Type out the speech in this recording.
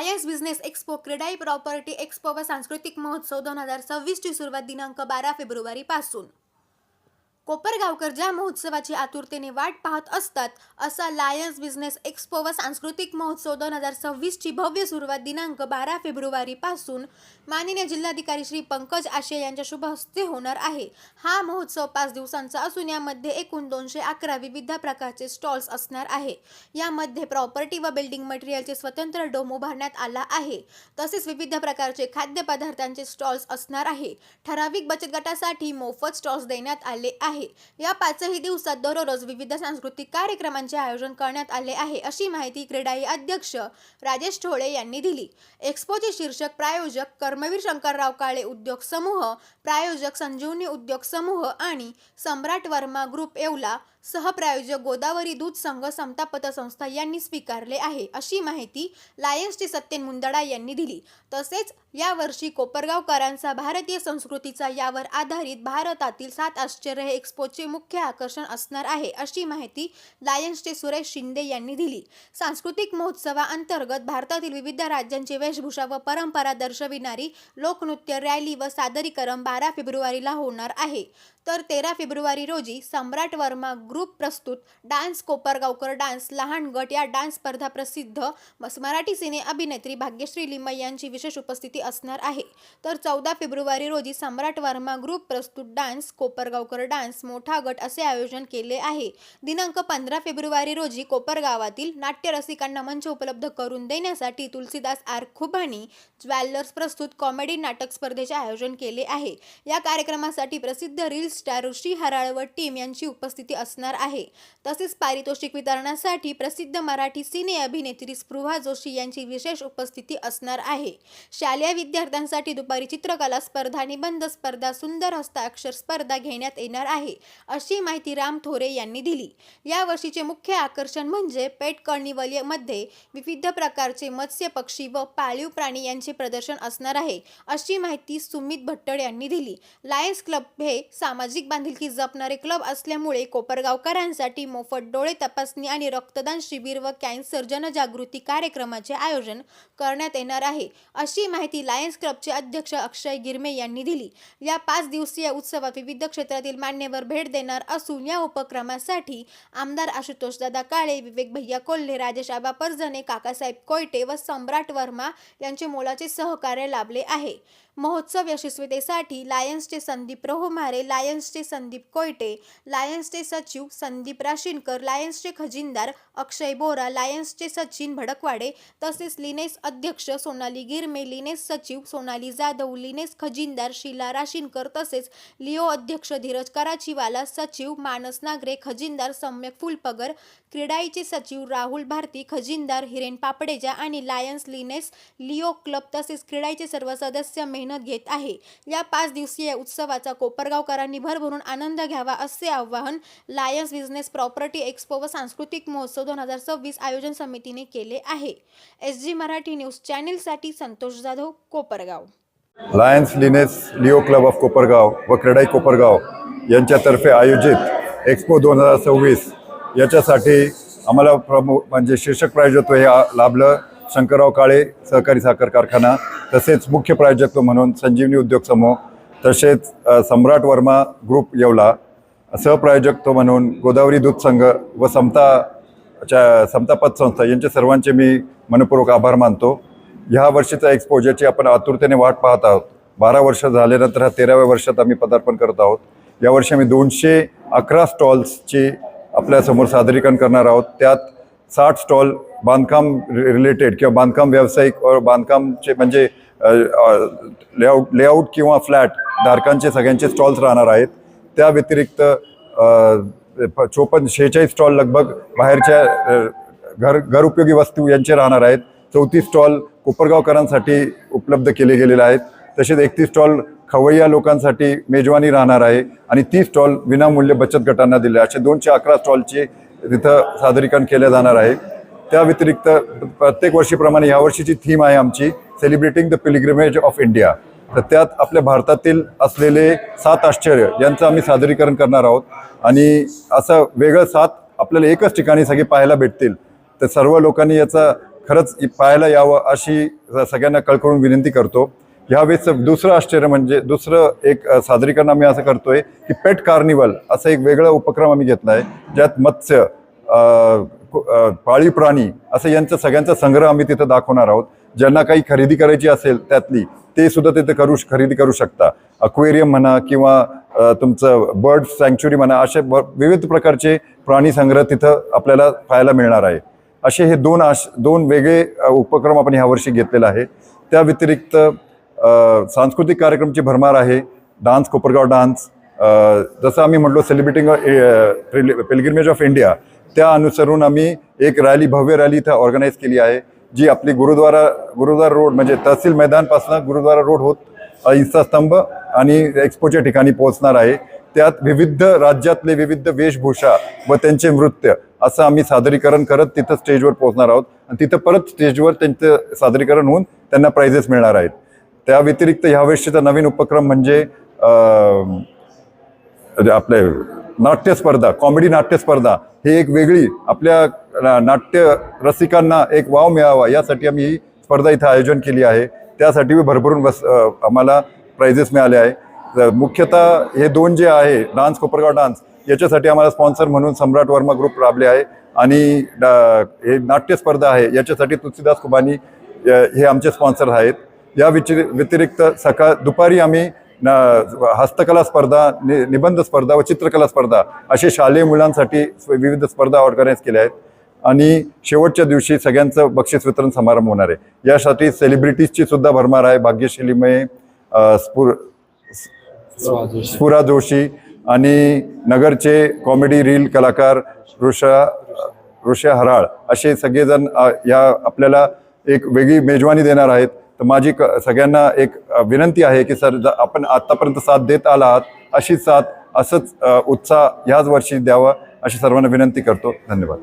IS business expo CREDAI property expo व सांस्कृतिक महोत्सव दोन हजार सव्वीसची सुरुवात दिनांक बारा फेब्रुवारीपासून. कोपरगावकर ज्या महोत्सवाची आतुरतेने वाट पाहत असतात असा लायन्स बिझनेस एक्सपो व सांस्कृतिक महोत्सव दोन हजार सव्वीसची भव्य सुरुवात दिनांक बारा फेब्रुवारीपासून माननीय जिल्हाधिकारी श्री पंकज आशे यांच्या शुभ हस्ते होणार आहे. हा महोत्सव पाच दिवसांचा असून यामध्ये एकूण दोनशे अकरा विविध प्रकारचे स्टॉल्स असणार आहे. यामध्ये प्रॉपर्टी व बिल्डिंग मटेरियलचे स्वतंत्र डोम उभारण्यात आला आहे. तसेच विविध प्रकारचे खाद्यपदार्थांचे स्टॉल्स असणार आहे. ठराविक बचत गटासाठी मोफत स्टॉल्स देण्यात आले आहे आहे या पाचही दिवसात दररोज विविध सांस्कृतिक कार्यक्रमांचे आयोजन करण्यात आले आहे अशी माहिती क्रीडाई अध्यक्ष राजेश ठोळे यांनी दिली. एक्स्पोचे शीर्षक प्रायोजक कर्मवीर शंकरराव काळे उद्योग समूह प्रायोजक संजीवनी उद्योग समूह आणि सम्राट वर्मा ग्रुप येवला सहप्रायोजक गोदावरी दूध संघ समता पतसंस्था यांनी स्वीकारले आहे अशी माहिती लायन्सचे सत्यन मुंदडा यांनी दिली. तसेच यावर्षी कोपरगावकरांचा भारतीय संस्कृतीचा यावर आधारित भारतातील सात आश्चर्य हे एक्सपोचे मुख्य आकर्षण असणार आहे अशी माहिती लायन्सचे सुरेश शिंदे यांनी दिली. सांस्कृतिक महोत्सवाअंतर्गत भारतातील विविध राज्यांची वेशभूषा व परंपरा दर्शविणारी लोकनृत्य रॅली व सादरीकरण बारा फेब्रुवारीला होणार आहे. तर तेरा फेब्रुवारी रोजी सम्राट वर्मा ग्रुप प्रस्तुत डान्स कोपरगावकर डान्स लहान गट या डान्स स्पर्धा प्रसिद्ध मराठी सिने अभिनेत्री भाग्यश्री लिमय यांची विशेष उपस्थिती असणार आहे. तर चौदा फेब्रुवारी रोजी सम्राट वर्मा ग्रुप प्रस्तुत डान्स कोपरगावकर डान्स मोठा गट असे आयोजन केले आहे. दिनांक पंधरा फेब्रुवारी रोजी कोपरगावातील नाट्यरसिकांना मंच उपलब्ध करून देण्यासाठी तुलसीदास आर खुबानी ज्वेलर्स प्रस्तुत कॉमेडी नाटक स्पर्धेचे आयोजन केले आहे. या कार्यक्रमासाठी प्रसिद्ध रील स्टार ऋषी हराळ व टीम यांची उपस्थिती असणार आहे. तसेच पारितोषिक वितरणासाठी प्रसिद्ध मराठी सिने अभिनेत्री स्पृहा जोशी यांची विशेष उपस्थिती असणार आहे. शालेय विद्यार्थ्यांसाठी दुपारी चित्रकला स्पर्धा निबंध स्पर्धा सुंदर हस्ताक्षर स्पर्धा घेण्यात येणार आहे अशी माहिती राम थोरे यांनी दिली. या वर्षीचे मुख्य आकर्षण म्हणजे पेटमध्ये विविध प्रकारचे मत्स्य पक्षी व पाळीव प्राणी यांचे प्रदर्शन असणार आहे अशी माहिती सुमित भट्टड यांनी दिली. लायन्स क्लब हे सामाजिक बांधिलकी जपणारे क्लब असल्यामुळे कोपरगावकरांसाठी मोफत डोळे तपासणी आणि रक्तदान शिबिर व कॅन्सर जनजागृती कार्यक्रमाचे आयोजन करण्यात येणार आहे अशी माहिती लायन्स क्लबचे अध्यक्ष अक्षय गिरमे यांनी दिली. या पाच दिवसीय उत्सवात विविध क्षेत्रातील मान्यवर भेट देणार असून या उपक्रमासाठी आमदार आशुतोष दादा काळे विवेक भैया कोल्हे राजेश आबा परजणे काकासाहेब कोयटे व सम्राट वर्मा यांचे मोलाचे सहकार्य लाभले आहे. महोत्सव यशस्वीतेसाठी लायन्सचे संदीप रोहमारे लायन्सचे संदीप कोयटे लायन्सचे सचिव संदीप राशीनकर लायन्सचे खजिनदार अक्षय बोरा लायन्सचे सचिन भडकवाडे तसेच लिनेस अध्यक्ष सोनाली गिरमे लिनेस सचिव सोनाली जाधव लिनेस खजिनदार शीला राशीनकर तसेच लिओ अध्यक्ष धीरज कराचीवाला सचिव मानस नागरे खजिनदार सम्यक फुलपगर क्रीडाईचे सचिव राहुल भारती खजिनदार हिरेन पापडेजा आणि लायन्स लिनेस लिओ क्लब तसेच क्रीडाईचे सर्व सदस्य मेहनत घेत आहे. या पाच दिवसीय उत्सवाचा कोपरगावकरांनी भरभरून आनंद घ्यावा असे आवाहन लायन्स बिझनेस प्रॉपर्टी एक्सपो व सांस्कृतिक महोत्सव दोन हजार सव्वीस आयोजन समितीने केले आहे. S G Marathi news चॅनेलसाठी Santosh Jadhav Kopargaon. Lions Lioness Leo club of Kopargaon व क्रीडाई कोपरगाव यांच्यातर्फे आयोजित एक्सपो दोन हजार सव्वीस याच्यासाठी आम्हाला प्रमुख म्हणजे शीर्षक प्रायोजकत्व हे लाभलं शंकरराव काळे सहकारी साखर कारखाना तसेच मुख्य प्रायोजकत्व म्हणून संजीवनी उद्योग समूह तसेच सम्राट वर्मा ग्रुप येवला. सहप्रायोजक तो म्हणून गोदावरी दूध संघ व समताच्या समता पतसंस्था यांचे सर्वांचे मी मनपूर्वक आभार मानतो. ह्या वर्षीचा एक्सपो ज्याची आपण आतुरतेने वाट पाहत आहोत. बारा वर्ष झाल्यानंतर हा तेराव्या वर्षात आम्ही पदार्पण करत आहोत. यावर्षी आम्ही दोनशे अकरा स्टॉल्सची आपल्यासमोर सादरीकरण करणार आहोत. त्यात साठ स्टॉल बांधकाम रिलेटेड किंवा बांधकाम व्यावसायिक व बांधकामचे म्हणजे लेआउट लेआउट किंवा फ्लॅट धारकांचे सगळ्यांचे स्टॉल्स राहणार आहेत. त्या व्यतिरिक्त चोपन्न शेहेचाळीस स्टॉल लगभग बाहेरच्या घर घरउपयोगी वस्तू यांचे राहणार आहेत. चौतीस स्टॉल कोपरगावकरांसाठी उपलब्ध केले गेलेले आहेत. तसेच एकतीस स्टॉल खवय्या लोकांसाठी मेजवानी राहणार आहे आणि तीस स्टॉल विनामूल्य बचत गटांना दिले असे दोनशे अकरा स्टॉलचे तिथं सादरीकरण केले जाणार आहे. त्या व्यतिरिक्त प्रत्येक वर्षीप्रमाणे यावर्षीची थीम आहे आमची celebrating the pilgrimage of India तर त्यात आपल्या भारतातील असलेले सात आश्चर्य यांचं आम्ही सादरीकरण करणार आहोत. आणि असं वेगळं सात आपल्याला एकच ठिकाणी सगळे पाहायला भेटतील. तर सर्व लोकांनी याचा खरंच पाहायला यावं अशी सगळ्यांना कळकळून विनंती करतो. यावेळेस दुसरं आश्चर्य म्हणजे दुसरं एक सादरीकरण आम्ही असं करतोय की पेट कार्निवल असं एक वेगळा उपक्रम आम्ही घेतला आहे. ज्यात मत्स्य पाळीव प्राणी असं यांचा सगळ्यांचा संग्रह आम्ही तिथं दाखवणार आहोत. ज्यांना काही खरेदी करायची असेल त्यातली ते सुद्धा तिथे करू खरेदी करू शकता. अक्वेरियम म्हणा किंवा तुमचं बर्ड सँक्च्युरी म्हणा असे ब- विविध प्रकारचे प्राणी संग्रह तिथं आपल्याला पाहायला मिळणार आहे. असे हे दोन आश दोन वेगळे उपक्रम आपण ह्यावर्षी घेतलेला आहे. त्या व्यतिरिक्त सांस्कृतिक कार्यक्रमची भरमार आहे. डान्स कोपरगाव डान्स जसं आम्ही म्हटलो सेलिब्रेटिंग पिलग्रिमेज ऑफ इंडिया त्या अनुसरून आम्ही एक रॅली भव्य रॅली इथं ऑर्गनाईज केली आहे. जी आपली गुरुद्वारा गुरुद्वारा रोड म्हणजे तहसील मैदानपासून गुरुद्वारा रोड होत अ, आणि एक्सपोच्या ठिकाणी पोहोचणार आहे. त्यात विविध राज्यातले विविध वेशभूषा व त्यांचे नृत्य असं आम्ही सादरीकरण करत तिथं स्टेजवर पोहोचणार आहोत. आणि तिथं परत स्टेजवर त्यांचं सादरीकरण होऊन त्यांना प्राइजेस मिळणार आहेत. त्या व्यतिरिक्त ह्यावेळेसचा नवीन उपक्रम म्हणजे आपले नाट्यस्पर्धा कॉमेडी नाट्यस्पर्धा हे ही एक वेगळी आपल्या ना- नाट्य रसिकांना एक वाव मिळावा यासाठी आम्ही ही स्पर्धा इथं आयोजन केली आहे. त्यासाठी बी भरभरून बस आम्हाला प्राइजेस मिळाले आहे. मुख्यतः हे दोन जे आहे डान्स कोपरगाव डान्स याच्यासाठी आम्हाला स्पॉन्सर म्हणून सम्राट वर्मा ग्रुप राबले आहे. आणि डा- हे नाट्य स्पर्धा आहे याच्यासाठी तुलसीदास कुबानी हे आमचे स्पॉन्सर आहेत. या विचि व्यतिरिक्त सकाळ दुपारी आम्ही न- हस्तकला स्पर्धा नि निबंध स्पर्धा व चित्रकला स्पर्धा असे शालेय मुलांसाठी विविध स्पर्धा ऑर्गनाईज केल्या आहेत. आणि शेवटच्या दिवशी सगळ्यांचं बक्षीस वितरण समारंभ होणार आहे. यासाठी सेलिब्रिटीजची सुद्धा भरमार आहे. भाग्यशीलीमय स्फुर स्फुरा जोशी आणि नगरचे कॉमेडी रील कलाकार ऋषा ऋषा हराळ असे सगळेजण या आपल्याला एक वेगळी मेजवानी देणार आहेत. तर माझी क सगळ्यांना एक विनंती आहे की सर आपण आत्तापर्यंत साथ देत आला आहात अशीच साथ असंच उत्साह ह्याच वर्षी द्यावा अशी सर्वांना विनंती करतो. धन्यवाद.